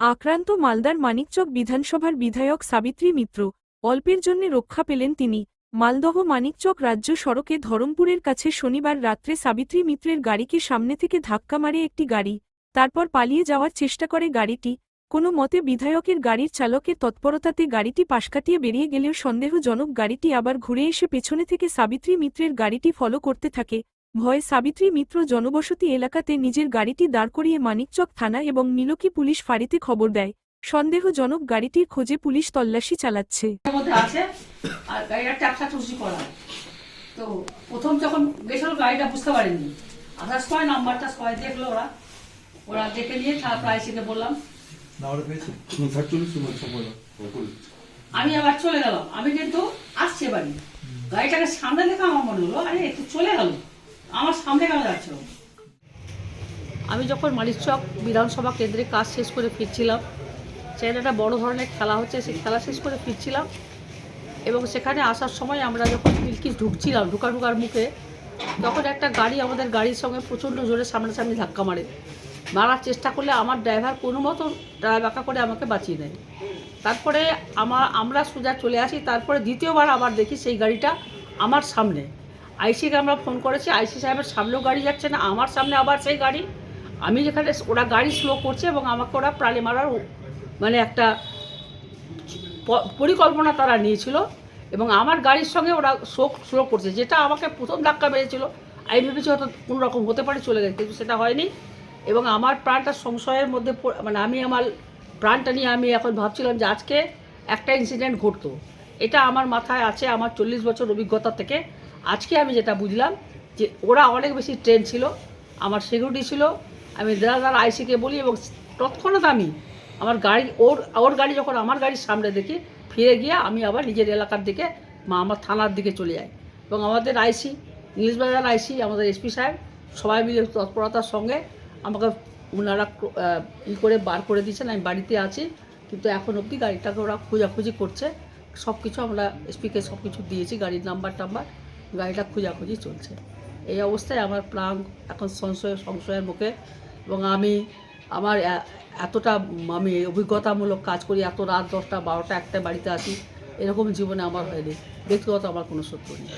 আক্রান্ত মালদার মানিকচক বিধানসভার বিধায়ক সাবিত্রী মিত্র, অল্পের জন্য রক্ষা পেলেন তিনি। মালদহ মানিকচক রাজ্য সড়কে ধরমপুরের কাছে শনিবার রাত্রে সাবিত্রী মিত্রের গাড়িকে সামনে থেকে ধাক্কা মারে একটি গাড়ি, তারপর পালিয়ে যাওয়ার চেষ্টা করে গাড়িটি। কোনো মতে বিধায়কের গাড়ির চালকের তৎপরতাতে গাড়িটি পাশ কাটিয়ে বেরিয়ে গেলেও সন্দেহজনক গাড়িটি আবার ঘুরে এসে পেছনে থেকে সাবিত্রী মিত্রের গাড়িটি ফলো করতে থাকে। ভয়ে সাবিত্রী মিত্র জনবসতি এলাকাতে নিজের গাড়িটি দাঁড় করিয়ে মানিকচক থানা এবং মিলকি পুলিশ ফাঁড়িতে খবর দেয়। সন্দেহজনক গাড়িটির খোঁজে পুলিশ তল্লাশি চালাচ্ছে। এর মধ্যে আছে আর গাড়িটা ট্যাপসা চুষি করা তো প্রথম যখন গেছিল গাড়িটা বুঝতে পারেনি। আসার সময় নাম্বারটা সবাই দেখল ওরা। ওরা দেখে নিয়ে তারপর আইসিকে বললাম না ওরা পেয়েছে সাতচল্লিশ সময় আমি আবার চলে গেলাম। আমি কিন্তু আসছে বাড়ি। গাড়িটাকে সামনে দেখে আমার মনে হলো আরে একটু চলে গেল। আমার সামনে আমি যখন মালিকচক বিধানসভা কেন্দ্রে কাজ শেষ করে ফিরছিলাম, সেখানে একটা বড় ধরনের খেলা হচ্ছে, সেই খেলা শেষ করে ফিরছিলাম এবং সেখানে আসার সময় আমরা যখন মিল্কি ঢুকছিলাম ঢুকা ঢুকার মুখে, তখন একটা গাড়ি আমাদের গাড়ির সঙ্গে প্রচণ্ড জোরে সামনাসামনি ধাক্কা মারে। মারার চেষ্টা করলে আমার ড্রাইভার কোনো মতো ড্রাইভ বাঁকা করে আমাকে বাঁচিয়ে নেয় তারপরে আমার আমরা সোজা চলে আসি, তারপরে দ্বিতীয়বার আবার দেখি সেই গাড়িটা আমার সামনে। আইসিকে আমরা ফোন করেছি, আইসি সাহেবের সামনেও গাড়ি যাচ্ছে না, আমার সামনে আবার সেই গাড়ি। আমি যেখানে ওরা গাড়ি স্লো করছে এবং আমাকে ওরা প্রাণে মারার মানে একটা পরিকল্পনা তারা নিয়েছিল এবং আমার গাড়ির সঙ্গে ওরা শোক স্লো করছে, যেটা আমাকে প্রথম ধাক্কা মেরেছিল। আমি ভেবেছি হয়তো কোনো রকম হতে পারে, চলে গেছে, কিন্তু সেটা হয়নি। এবং আমার প্রাণটা সংশয়ের মধ্যে মানে আমি আমার প্রাণটা নিয়ে আমি এখন ভাবছিলাম যে আজকে একটা ইনসিডেন্ট ঘটতো। এটা আমার মাথায় আছে, আমার চল্লিশ বছর অভিজ্ঞতা থেকে। আজকে আমি যেটা বুঝলাম যে ওরা অনেক বেশি ট্রেন ছিল, আমার সিকিউরিটি ছিল, আমি দাদার আইসিকে বলি এবং তৎক্ষণাৎ আমি আমার গাড়ি, ওর ওর গাড়ি যখন আমার গাড়ির সামনে দেখি, ফিরে গিয়ে আমি আবার নিজের এলাকার দিকে মা আমার থানার দিকে চলে যাই। এবং আমাদের আইসি ইংলিশ বাজার আইসি আমাদের এসপি সাহেব, সবাই মিলে তৎপরতার সঙ্গে আমাকে ওনারা ই করে বার করে দিয়েছেন, আমি বাড়িতে আছি, কিন্তু এখন অবধি গাড়িটাকে ওরা খোঁজাখুঁজি করছে। সব কিছু আমরা এসপিকে সব কিছু দিয়েছি, গাড়ির নাম্বার টাম্বার গাড়িটা খোঁজাখুঁজি চলছে। এই অবস্থায় আমার প্রাণ এখন সংশয়, সংশয়ের মুখে এবং আমি আমার এতটা আমি অভিজ্ঞতামূলক কাজ করি, এত রাত দশটা, বারোটা একটা বাড়িতে আসি এরকম জীবনে আমার হয়নি। ব্যক্তিগত আমার কোনো শত্রু নেই।